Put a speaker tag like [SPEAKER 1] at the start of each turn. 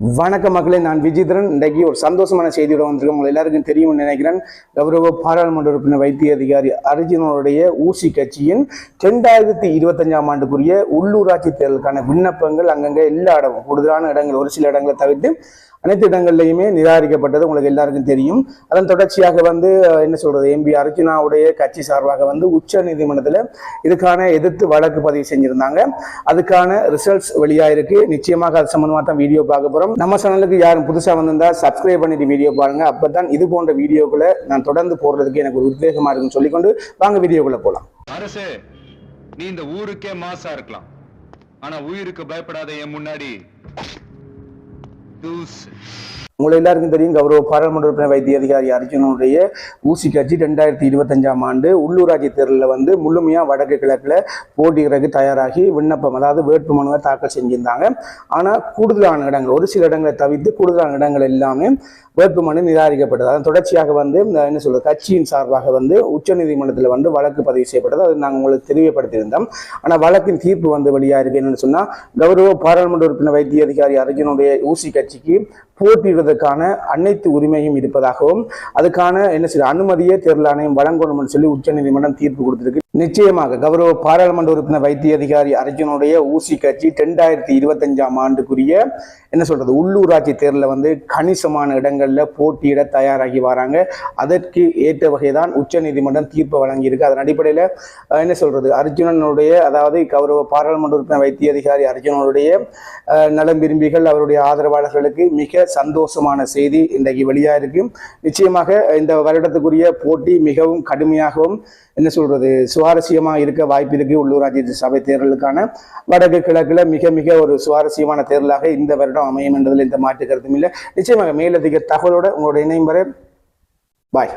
[SPEAKER 1] வணக்க மக்களே நான் விஜிதரன். இன்றைக்கு ஒரு சந்தோஷமான செய்தியோட வந்திருக்கேன். உங்களை எல்லாருக்கும் தெரியும்னு நினைக்கிறேன். கௌரவ பாராளுமன்ற உறுப்பினர் வைத்திய அதிகாரி அர்ஜுனனுடைய ஊசி கட்சியின் ரெண்டாயிரத்தி இருபத்தஞ்சாம் ஆண்டுக்குரிய உள்ளூராட்சி தேர்தலுக்கான விண்ணப்பங்கள் அங்கங்கே எல்லா இடமும் கூடுதலான இடங்கள் ஒரு சில இடங்களை தவிர்த்து அனைத்து இடங்கள்லையுமே நிராகரிக்கப்பட்டது உங்களுக்கு எல்லாருக்கும் தெரியும். அதன் தொடர்ச்சியாக வந்து என்ன சொல்றது எம்பி அர்ஜுனாவுடைய கட்சி சார்பாக வந்து உச்ச நீதிமன்றத்தில் இதுக்கான எதிர்த்து வழக்கு பதிவு செஞ்சிருந்தாங்க. அதுக்கான ரிசல்ட்ஸ் வெளியாயிருக்கு நிச்சயமாக அது சம்பந்தமாக தான் வீடியோ பார்க்க போறோம். நம்ம சேனலுக்கு யாரும் புதுசாக வந்திருந்தா சப்ஸ்கிரைப் பண்ணிட்டு வீடியோ பாருங்க. அப்பதான் இது போன்ற வீடியோக்களை நான் தொடர்ந்து போடுறதுக்கு எனக்கு ஒரு உத்வேகமா இருக்குன்னு சொல்லிக்கொண்டு வாங்க வீடியோக்குள்ள போலாம்.
[SPEAKER 2] அரசு நீ இந்த ஊருக்கே மாசா இருக்கலாம். ஆனா உயிருக்கு பயப்படாத என் முன்னாடி deuses.
[SPEAKER 1] உங்களை எல்லாருக்கும் தெரியும் கௌரவ பாராளுமன்ற உறுப்பினர் வைத்திய அதிகாரி அர்ஜுனனுடைய ஊசி கட்சி ரெண்டாயிரத்தி இருபத்தஞ்சாம் ஆண்டு உள்ளூராட்சி தேர்தலில் வந்து முழுமையாக வடக்கு கிழக்கில் போட்டியிடறதுக்கு தயாராகி விண்ணப்பம் அதாவது வேட்புமனுவை தாக்கல் செஞ்சிருந்தாங்க. ஆனால் கூடுதலான இடங்கள் ஒரு சில இடங்களை தவிர்த்து கூடுதலான இடங்கள் எல்லாமே வேட்புமனு நிராகரிக்கப்பட்டது. அதன் தொடர்ச்சியாக வந்து இந்த என்ன சொல்றது கட்சியின் சார்பாக வந்து உச்சநீதிமன்றத்தில் வந்து வழக்கு பதிவு செய்யப்பட்டது. அது நாங்கள் உங்களுக்கு தெரியப்படுத்தியிருந்தோம் ஆனால் வழக்கின் தீர்ப்பு வந்து வெளியாக இருக்கு என்னன்னு சொன்னால் கௌரவ பாராளுமன்ற உறுப்பினர் வைத்திய அதிகாரி அர்ஜுனுடைய ஊசி கட்சிக்கு போட்டியிடுவதற்கான அனைத்து உரிமையும் இருப்பதாகவும் அதுக்கான என்ன சொல்ற அனுமதியே தேர்தல் ஆணையம் வழங்கணும்னு சொல்லி உச்சநீதிமன்றம் தீர்ப்பு கொடுத்திருக்கு. நிச்சயமாக கௌரவ பாராளுமன்ற உறுப்பினர் வைத்திய அதிகாரி அர்ஜுனுடைய ஊசி கட்சி ரெண்டாயிரத்தி இருபத்தஞ்சாம் ஆண்டுக்குரிய என்ன சொல்றது உள்ளூராட்சி தேர்தலில் வந்து கணிசமான இடங்கள்ல போட்டியிட தயாராகி வராங்க. அதற்கு ஏற்ற வகைதான் உச்சநீதிமன்றம் தீர்ப்பு வழங்கியிருக்கு. அதன் அடிப்படையில் என்ன சொல்றது அர்ஜுனனுடைய அதாவது கௌரவ பாராளுமன்ற உறுப்பினர் வைத்திய அதிகாரி அர்ஜுனனுடைய நலம் விரும்பிகள் அவருடைய ஆதரவாளர்களுக்கு மிக சந்தோஷமான செய்தி இன்றைக்கு வெளியாக இருக்கு. நிச்சயமாக இந்த வருடத்துக்குரிய போட்டி மிகவும் கடுமையாகவும் என்ன சொல்றது சுவாரஸ்யமா இருக்க வாய்ப்பு இருக்கு உள்ளூராட்சி சபை தேர்தலுக்கான. வடக்கு கிழக்குல மிக மிக ஒரு சுவாரஸ்யமான தேர்தலாக இந்த வருடம் அமையும் என்பதில் எந்த மாற்று கருத்தும் இல்லை. நிச்சயமாக மேலதிக தகவலோட உங்களோட இணையம் வரை. பாய்